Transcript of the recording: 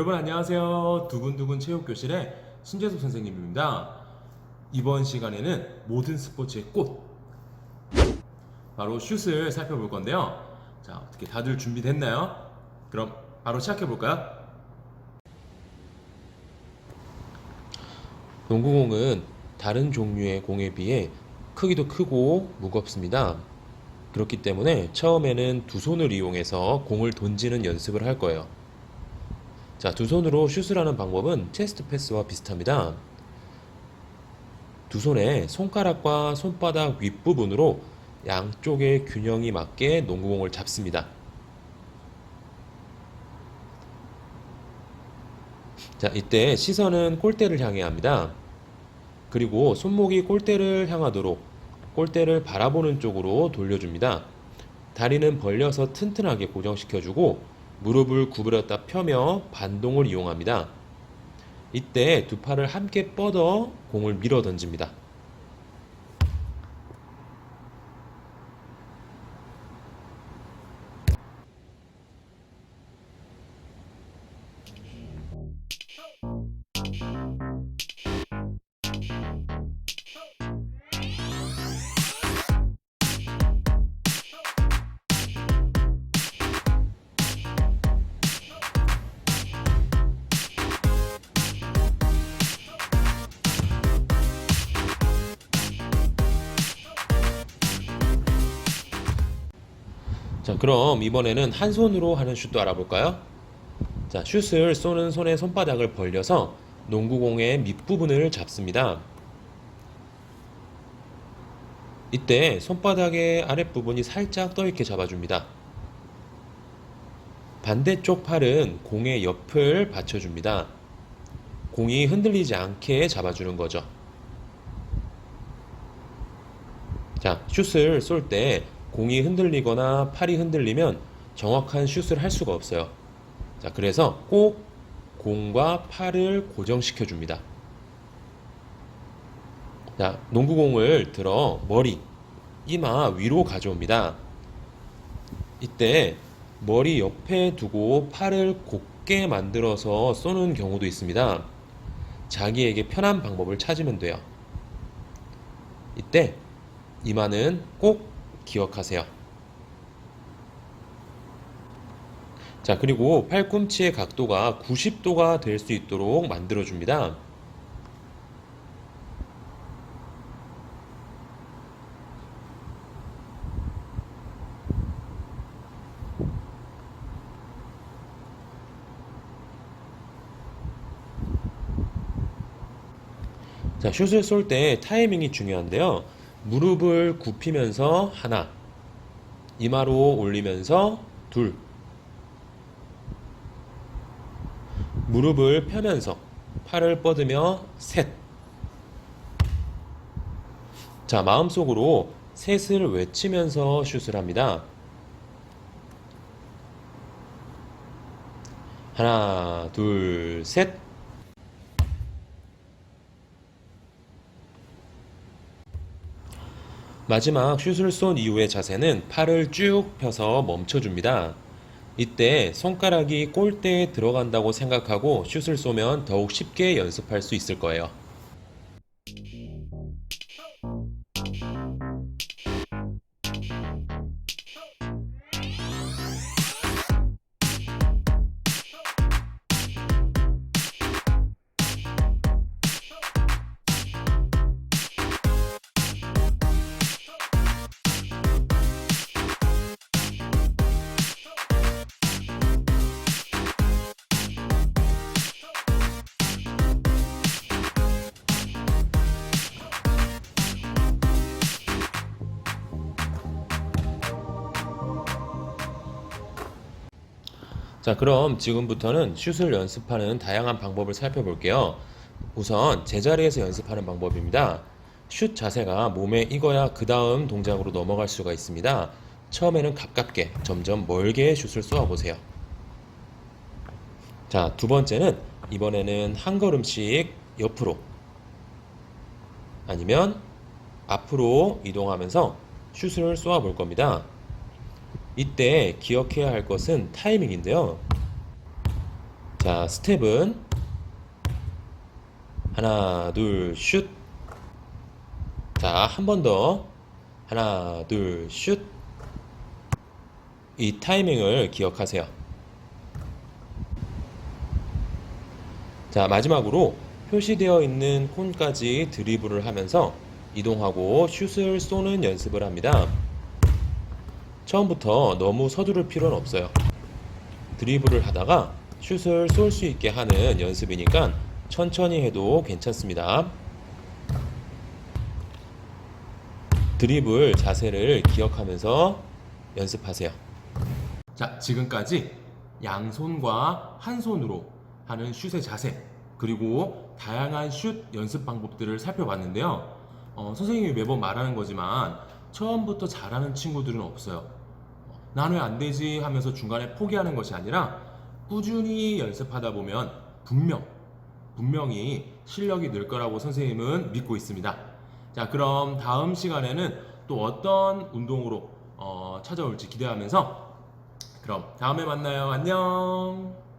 여러분 안녕하세요. 두근두근 체육교실의 신재섭 선생님입니다. 이번 시간에는 모든 스포츠의 꽃 바로 슛을 살펴볼 건데요. 자 어떻게 다들 준비됐나요? 그럼 바로 시작해 볼까요? 농구공은 다른 종류의 공에 비해 크기도 크고 무겁습니다. 그렇기 때문에 처음에는 두 손을 이용해서 공을 던지는 연습을 할 거예요. 자, 두 손으로 슛을 하는 방법은 체스트 패스와 비슷합니다. 두 손에 손가락과 손바닥 윗부분으로 양쪽의 균형이 맞게 농구공을 잡습니다. 자, 이때 시선은 골대를 향해야 합니다. 그리고 손목이 골대를 향하도록 골대를 바라보는 쪽으로 돌려줍니다. 다리는 벌려서 튼튼하게 고정시켜주고 무릎을 구부렸다 펴며 반동을 이용합니다. 이때 두 팔을 함께 뻗어 공을 밀어 던집니다. 자, 그럼 이번에는 한 손으로 하는 슛도 알아볼까요? 자, 슛을 쏘는 손의 손바닥을 벌려서 농구공의 밑부분을 잡습니다. 이때 손바닥의 아랫부분이 살짝 떠있게 잡아줍니다. 반대쪽 팔은 공의 옆을 받쳐줍니다. 공이 흔들리지 않게 잡아주는 거죠. 자, 슛을 쏠때 공이 흔들리거나 팔이 흔들리면 정확한 슛을 할 수가 없어요. 자, 그래서 꼭 공과 팔을 고정시켜 줍니다. 자, 농구공을 들어 머리, 이마 위로 가져옵니다. 이때 머리 옆에 두고 팔을 곧게 만들어서 쏘는 경우도 있습니다. 자기에게 편한 방법을 찾으면 돼요. 이때 이마는 꼭 기억하세요. 자, 그리고 팔꿈치의 각도가 90도가 될 수 있도록 만들어줍니다. 자, 슛을 쏠 때 타이밍이 중요한데요. 무릎을 굽히면서 하나, 이마로 올리면서 둘, 무릎을 펴면서 팔을 뻗으며 셋. 자, 마음속으로 셋을 외치면서 슛을 합니다. 하나, 둘, 셋. 마지막 슛을 쏜 이후의 자세는 팔을 쭉 펴서 멈춰줍니다. 이때 손가락이 골대에 들어간다고 생각하고 슛을 쏘면 더욱 쉽게 연습할 수 있을 거예요. 자, 그럼 지금부터는 슛을 연습하는 다양한 방법을 살펴볼게요. 우선 제자리에서 연습하는 방법입니다. 슛 자세가 몸에 익어야 그 다음 동작으로 넘어갈 수가 있습니다. 처음에는 가깝게, 점점 멀게 슛을 쏘아보세요. 자, 두 번째는 이번에는 한 걸음씩 옆으로 아니면 앞으로 이동하면서 슛을 쏘아볼 겁니다. 이때 기억해야 할 것은 타이밍인데요. 자, 스텝은 하나, 둘, 슛. 자, 한 번 더. 하나, 둘, 슛. 이 타이밍을 기억하세요. 자, 마지막으로 표시되어 있는 콘까지 드리블을 하면서 이동하고 슛을 쏘는 연습을 합니다. 처음부터 너무 서두를 필요는 없어요. 드리블을 하다가 슛을 쏠 수 있게 하는 연습이니까 천천히 해도 괜찮습니다. 드리블 자세를 기억하면서 연습하세요. 자, 지금까지 양손과 한 손으로 하는 슛의 자세, 그리고 다양한 슛 연습 방법들을 살펴봤는데요. 어, 선생님이 매번 말하는 거지만 처음부터 잘하는 친구들은 없어요. 나는 왜안 되지 하면서 중간에 포기하는 것이 아니라 꾸준히 연습하다 보면 분명, 분명히 실력이 늘 거라고 선생님은 믿고 있습니다. 자, 그럼 다음 시간에는 또 어떤 운동으로 어, 찾아올지 기대하면서 그럼 다음에 만나요. 안녕.